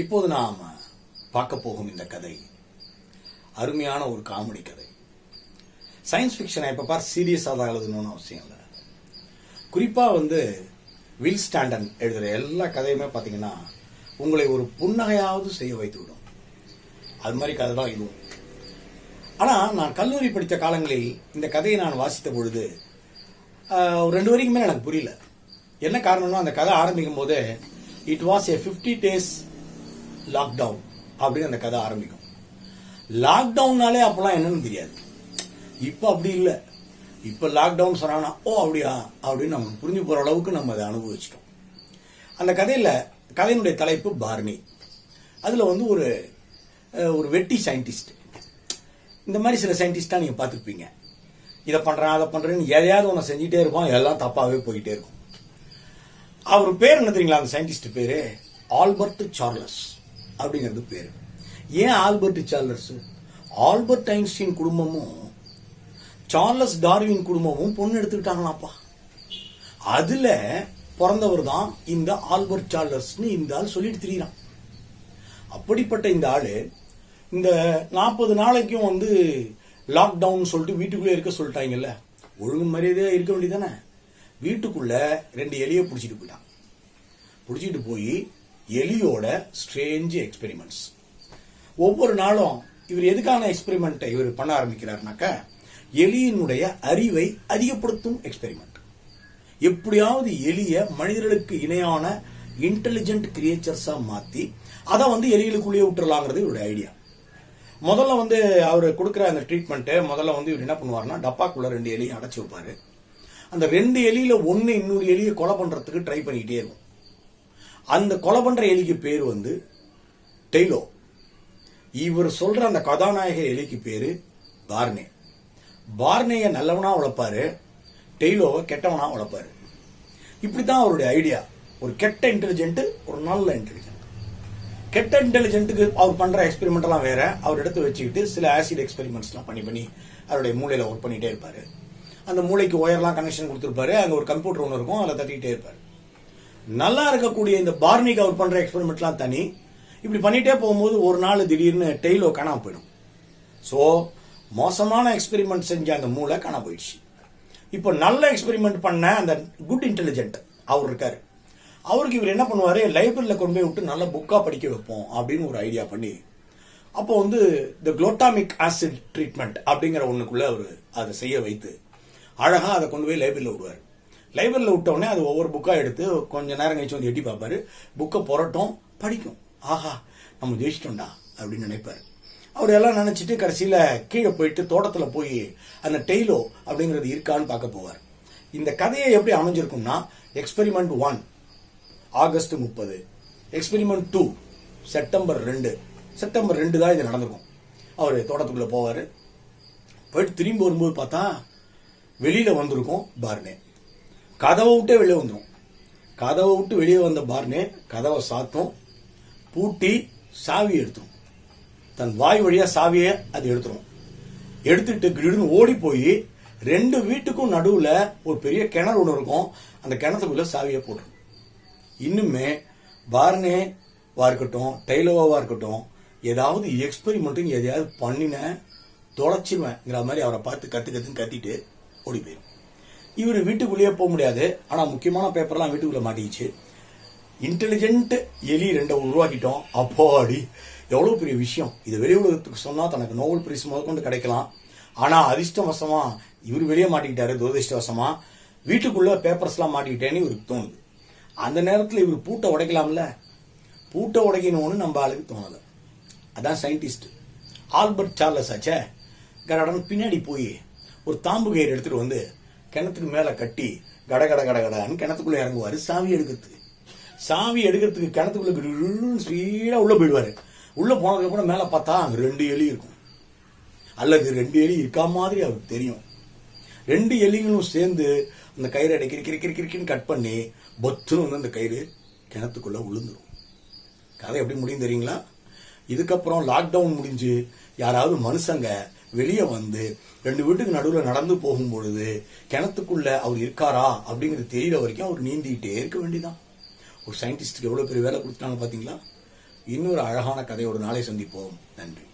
இப்போது நாம் பார்க்க போகும் இந்த கதை அருமையான ஒரு காமெடி கதை. சயின்ஸ் ஃபிக்ஷனை இப்போ பார் சீரியஸாக தான் எழுதணும்னு அவசியம் இல்லை. குறிப்பாக வந்து வில் ஸ்டாண்டன் எழுதுகிற எல்லா கதையுமே பார்த்தீங்கன்னா உங்களை ஒரு புன்னகையாவது செய்ய வைத்து விடும் அது மாதிரி கதை தான் இதுவும். ஆனால் நான் கல்லூரி படித்த காலங்களில் இந்த கதையை நான் வாசித்த பொழுது ஒரு ரெண்டு வரைக்குமே எனக்கு புரியல. என்ன காரணம்னா அந்த கதை ஆரம்பிக்கும் போதே it was a fifty days lockdown அப்படின்னு அந்த கதை ஆரம்பிக்கும். லாக்டவுன்னாலே அப்போலாம் என்னன்னு தெரியாது. இப்போ அப்படி இல்லை. இப்போ லாக்டவுன் சொன்னாங்கன்னா ஓ அப்படியா? அப்படின்னு நமக்கு புரிஞ்சு போகிற அளவுக்கு நம்ம அதை அனுபவிச்சிட்டோம். அந்த கதையில் கதையினுடைய தலைப்பு பார்னி அதில் வந்து ஒரு ஒரு வெட்டி சயின்டிஸ்ட் இந்த மாதிரி சில சயின்டிஸ்டாக நீங்கள் பார்த்துருப்பீங்க. இதை பண்ணுறேன் அதை பண்ணுறேன்னு எதையாவது ஒன்று செஞ்சுட்டே இருப்போம் எல்லாம் தப்பாகவே போயிட்டே இருக்கும். அவர் பேர் என்ன தெரியுங்களா அந்த சயின்டிஸ்ட் பேர்? Albert Charles. அப்படிங்கிறது பேர். ஏன் ஆல்பர்ட் சார்லர்ஸ் ஆல்பர்ட் ஐன்ஸ்டீன் குடும்பமும் சார்லஸ் டார்வின் குடும்பமும் பொண்ணு எடுத்துக்கிட்டாங்களாப்பா. அதுல பிறந்தவர் தான் இந்த ஆல்பர்ட் சார்லர்ஸ்னு இந்த ஆள் சொல்லிட்டு திரியிறான். அப்படிப்பட்ட இந்த ஆள் இந்த நாற்பது நாளைக்கும் வந்து லாக்டவுன் சொல்லிட்டு வீட்டுக்குள்ளே இருக்க சொல்லிட்டாங்கல்ல. ஒழுங்கு மரியாதையாக இருக்க வேண்டியதானே வீட்டுக்குள்ள ரெண்டு எலியை பிடிச்சிட்டு போயிட்டான். பிடிச்சிட்டு போய் எலியோட ஸ்ட்ரேஞ்சு எக்ஸ்பெரிமெண்ட்ஸ் ஒவ்வொரு நாளும் இவர் எதுக்கான எக்ஸ்பெரிமெண்ட்டை இவர் பண்ண ஆரம்பிக்கிறாருனாக்க எலியினுடைய அறிவை அதிகப்படுத்தும் எக்ஸ்பெரிமெண்ட் எப்படியாவது எலிய மனிதர்களுக்கு இணையான இன்டெலிஜென்ட் கிரியேச்சர்ஸா மாத்தி அதை வந்து எலிகளுக்குள்ளேயே விட்டுறலாங்கிறது இவருடைய ஐடியா முதல்ல வந்து அவர் கொடுக்குற அந்த ட்ரீட்மெண்ட்டு முதல்ல வந்து இவர் என்ன பண்ணுவார்னா டப்பாக்குள்ள ரெண்டு எலியை அடைச்சி வைப்பாரு. அந்த ரெண்டு எலியில ஒன்னு இன்னொரு எலியை கொலை பண்றதுக்கு ட்ரை பண்ணிக்கிட்டே இருக்கும். அந்த கொலை பண்ற எலிக்கு பேர் வந்து டெய்லோ. இவர் சொல்ற அந்த கதாநாயக எலிக்கு பேரு பார்னே. பார்னேய நல்லவனா வளர்ப்பாரு டெய்லோவை கெட்டவனா வளர்ப்பாரு. இப்படித்தான் அவருடைய ஐடியா. ஒரு கெட்ட இன்டெலிஜென்ட் ஒரு நல்ல இன்டெலிஜென்ட் கெட்ட இன்டெலிஜென்ட்டுக்கு அவர் பண்ற எக்ஸ்பெரிமெண்ட் எல்லாம் வேற. அவர் எடுத்து வச்சுக்கிட்டு சில ஆசிட் எக்ஸ்பெரிமெண்ட்ஸ்லாம் பண்ணி பண்ணி அவருடைய மூளையில ஒர்க் பண்ணிட்டே இருப்பாரு. அந்த மூளைக்கு ஒயர்லாம் கனெக்ஷன் கொடுத்துருப்பாரு. அங்க ஒரு கம்ப்யூட்டர் ஒன்று இருக்கும் அதில் தட்டிக்கிட்டே இருப்பாரு. நல்லா இருக்கக்கூடிய இந்த பார்னிக் அவர் பண்ற எக்ஸ்பெரிமெண்ட்லாம் தனி. இப்படி பண்ணிட்டே போகும்போது ஒரு நாள் திடீர்னு டெய்லோ காணாம போயிடும். ஸோ மோசமான எக்ஸ்பெரிமெண்ட் செஞ்ச அந்த மூளை காணாம போயிடுச்சு. இப்போ நல்ல எக்ஸ்பெரிமெண்ட் பண்ண அந்த குட் இன்டெலிஜென்ட் அவர் இருக்காரு. அவருக்கு இவர் என்ன பண்ணுவார்? லைப்ரரியில் கொண்டு போய் விட்டு நல்ல புக்காக படிக்க வைப்போம் அப்படின்னு ஒரு ஐடியா பண்ணி அப்போ வந்து இந்த குளோட்டாமிக் ஆசிட் ட்ரீட்மெண்ட் அப்படிங்கிற ஒன்றுக்குள்ளே அவர் அதை செய்ய வைத்து அழகாக அதை கொண்டு போய் லைப்ரரியில் விடுவார். லைப்ரரியில் விட்ட அது ஒவ்வொரு புக்காக எடுத்து கொஞ்சம் நேரம் கழிச்சு வந்து எட்டி பார்ப்பாரு. புக்கை புரட்டும் படிக்கும். ஆஹா நம்ம ஜெயிச்சிட்டோம்டா அப்படின்னு நினைப்பார். அவர் எல்லாம் நினச்சிட்டு கடைசியில் கீழே போயிட்டு தோட்டத்தில் போய் அந்த டெய்லோ அப்படிங்கிறது இருக்கான்னு பார்க்க போவார். இந்த கதையை எப்படி அமைஞ்சிருக்கும்னா எக்ஸ்பெரிமெண்ட் ஒன் ஆகஸ்ட் முப்பது. எக்ஸ்பெரிமெண்ட் டூ செப்டம்பர் ரெண்டு. செப்டம்பர் ரெண்டு தான் இது நடந்திருக்கும். அவர் தோட்டத்துக்குள்ளே போவார். போயிட்டு திரும்பி வரும்போது பார்த்தா வெளியில் வந்திருக்கும் பார்னே. கதவை விட்டே வெளியே வந்துடும் கதவை விட்டு வெளியே வந்த பார்னே கதவை சாத்தும். பூட்டி சாவி எடுத்துரும். தன் வாய் வழியா சாவியை அது எடுத்துரும். எடுத்துட்டு கிடுன்னு ஓடி போய் ரெண்டு வீட்டுக்கும் நடுவில் ஒரு பெரிய கிணறு ஒன்று இருக்கும். அந்த கிணத்துக்குள்ள சாவியை போட்டுரும் இன்னுமே பார்னே இருக்கட்டும் டெய்லோவாக இருக்கட்டும் ஏதாவது எக்ஸ்பெரிமெண்ட்டுன்னு எதையாவது பண்ணின தொலைச்சிருவேங்கிற மாதிரி அவரை பார்த்து கற்று கற்றுன்னு கத்திட்டு ஓடி போயிடும் இவர் வீட்டுக்குள்ளேயே போக முடியாது. ஆனால் முக்கியமான பேப்பர்லாம் வீட்டுக்குள்ளே மாட்டிக்கிச்சு. இன்டெலிஜென்ட் எலி ரெண்டை உருவாக்கிட்டோம். அப்பாடி எவ்வளோ பெரிய விஷயம். இது வெளி உலகத்துக்கு சொன்னால் தனக்கு நோபல் பிரைஸ் முதற்கொண்டு கிடைக்கலாம். ஆனால் அதிர்ஷ்டவசமாக இவர் வெளியே மாட்டிக்கிட்டாரு துரதிர்ஷ்டவசமா வீட்டுக்குள்ளே பேப்பர்ஸ்லாம் மாட்டிக்கிட்டேன்னு இவருக்கு தோணுது. அந்த நேரத்தில் இவர் பூட்டை உடைக்கலாம்ல? பூட்டை உடைக்கணும்னு நம்ம ஆளுக்கு தோணலை. அதான் சயின்டிஸ்ட் ஆல்பர்ட் சார்லஸ் ஆச்சே. கரடன் பின்னாடி போய் ஒரு தாம்பு கயிறு எடுத்துகிட்டு வந்து கிணத்துக்கு மேலே கட்டி கட கட கட கடன்னு கிணத்துக்குள்ளே இறங்குவார். சாவி எடுக்கிறதுக்கு. சாவி எடுக்கிறதுக்கு கிணத்துக்குள்ளே ஸ்பீடா உள்ளே போயிடுவார். உள்ளே போனதுக்கு மேலே பார்த்தா அங்கே ரெண்டு எலி இருக்கும். அல்லது ரெண்டு எலி இருக்கா மாதிரி அவருக்கு தெரியும். ரெண்டு எலிகளும் சேர்ந்து அந்த கயிறு அடை கிரி கிரி கிரிக்கின்னு கட் பண்ணி பொத்துன்னு வந்து அந்த கயிறு கிணத்துக்குள்ளே விழுந்துரும் கதை எப்படி முடியும் தெரியுங்களா? இதுக்கப்புறம் லாக்டவுன் முடிஞ்சு யாராவது மனுஷங்க வெளியே வந்து ரெண்டு வீட்டுக்கு நடுவில் நடந்து போகும் பொழுது கிணத்துக்குள்ள அவர் இருக்காரா அப்படிங்கிறது தெரியற வரைக்கும் அவர் நீந்திக்கிட்டே இருக்க வேண்டியதான் ஒரு சயின்டிஸ்டுக்கு எவ்வளோ பெரிய வேலை கொடுத்தாங்க பார்த்தீங்களா இன்னொரு அழகான கதை ஒரு நாளை சந்திப்போம். நன்றி.